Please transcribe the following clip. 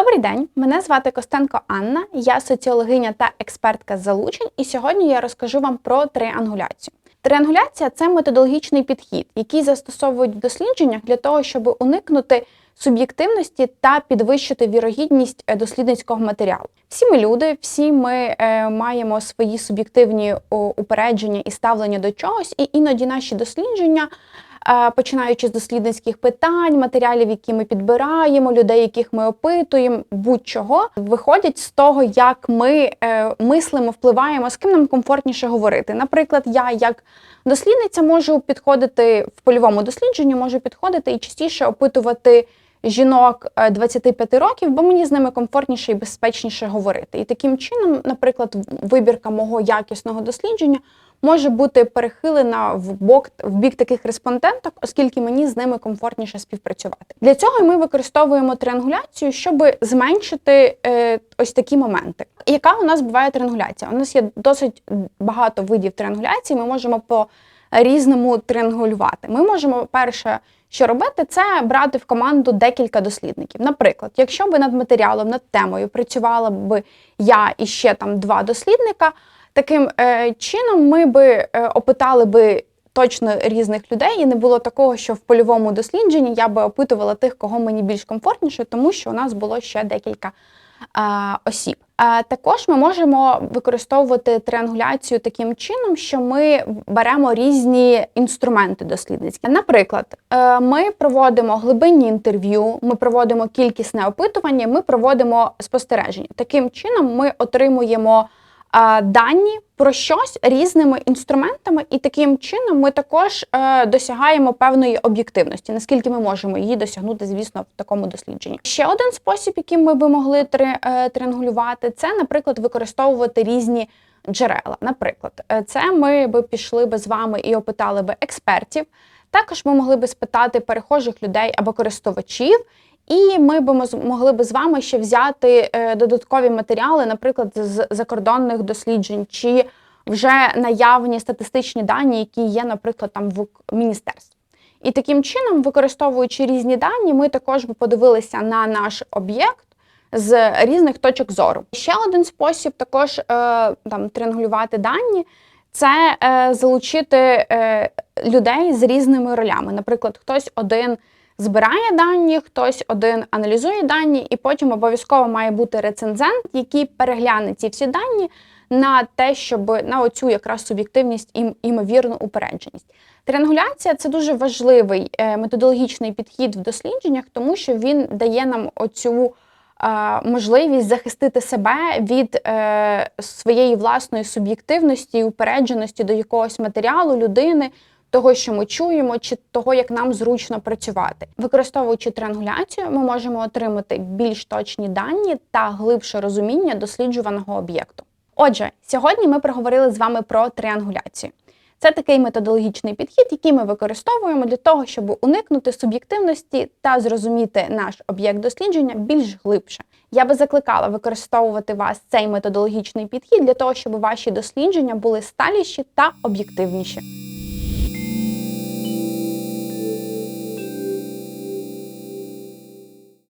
Добрий день, мене звати Костенко Анна, я соціологиня та експертка з залучень, і сьогодні я розкажу вам про триангуляцію. Триангуляція це методологічний підхід, який застосовують в дослідженнях для того, щоб уникнути суб'єктивності та підвищити вірогідність е, дослідницького матеріалу. Всі ми люди, всі ми е, маємо свої суб'єктивні упередження і ставлення до чогось, і іноді наші дослідження. Е, Починаючи з дослідницьких питань, матеріалів, які ми підбираємо, людей, яких ми опитуємо, будь-чого, виходять з того, як ми е, мислимо, впливаємо, з ким нам комфортніше говорити. Наприклад, я як дослідниця можу підходити в польовому дослідженні, можу підходити і частіше опитувати жінок е, 25 років, бо мені з ними комфортніше і безпечніше говорити. І таким чином, наприклад, вибірка мого якісного дослідження може бути перехилена в бок в бік таких респонденток, оскільки мені з ними комфортніше співпрацювати. Для цього ми використовуємо триангуляцію, щоб зменшити е, ось такі моменти. Яка у нас буває триангуляція? У нас є досить багато видів триангуляції. Ми можемо по різному триангулювати. Ми можемо перше. Що робити, це брати в команду декілька дослідників. Наприклад, якщо би над матеріалом, над темою працювала б я і ще там два дослідника, таким е, чином ми би е, опитали би точно різних людей, і не було такого, що в польовому дослідженні я би опитувала тих, кого мені більш комфортніше, тому що у нас було ще декілька е, осіб. Е, Також ми можемо використовувати триангуляцію таким чином, що ми беремо різні інструменти дослідницькі. Наприклад, е, ми проводимо глибинні інтерв'ю, ми проводимо кількісне опитування, ми проводимо спостереження. Таким чином ми отримуємо дані про щось різними інструментами, і таким чином ми також е, досягаємо певної об'єктивності, наскільки ми можемо її досягнути, звісно, в такому дослідженні. Ще один спосіб, яким ми би могли е, триангулювати, це, наприклад, використовувати різні джерела. Наприклад, е, це ми би пішли би з вами і опитали би експертів. Також ми могли би спитати перехожих людей або користувачів. І ми б могли би з вами ще взяти е, додаткові матеріали, наприклад, з закордонних досліджень, чи вже наявні статистичні дані, які є, наприклад, там в міністерстві. І таким чином, використовуючи різні дані, ми також би подивилися на наш об'єкт з різних точок зору. Ще один спосіб також е, там триангулювати дані це е, залучити е, людей з різними ролями. Наприклад, хтось один збирає дані, хтось один аналізує дані, і потім обов'язково має бути рецензент, який перегляне ці всі дані на те, щоб на оцю якраз суб'єктивність і імовірну упередженість. Триангуляція це дуже важливий е, методологічний підхід в дослідженнях, тому що він дає нам оцю е, можливість захистити себе від е, своєї власної суб'єктивності і упередженості до якогось матеріалу людини, того, що ми чуємо, чи того, як нам зручно працювати. Використовуючи триангуляцію, ми можемо отримати більш точні дані та глибше розуміння досліджуваного об'єкту. Отже, сьогодні ми проговорили з вами про триангуляцію. Це такий методологічний підхід, який ми використовуємо для того, щоб уникнути суб'єктивності та зрозуміти наш об'єкт дослідження більш глибше. Я би закликала використовувати вас цей методологічний підхід для того, щоб ваші дослідження були сталіші та об'єктивніші.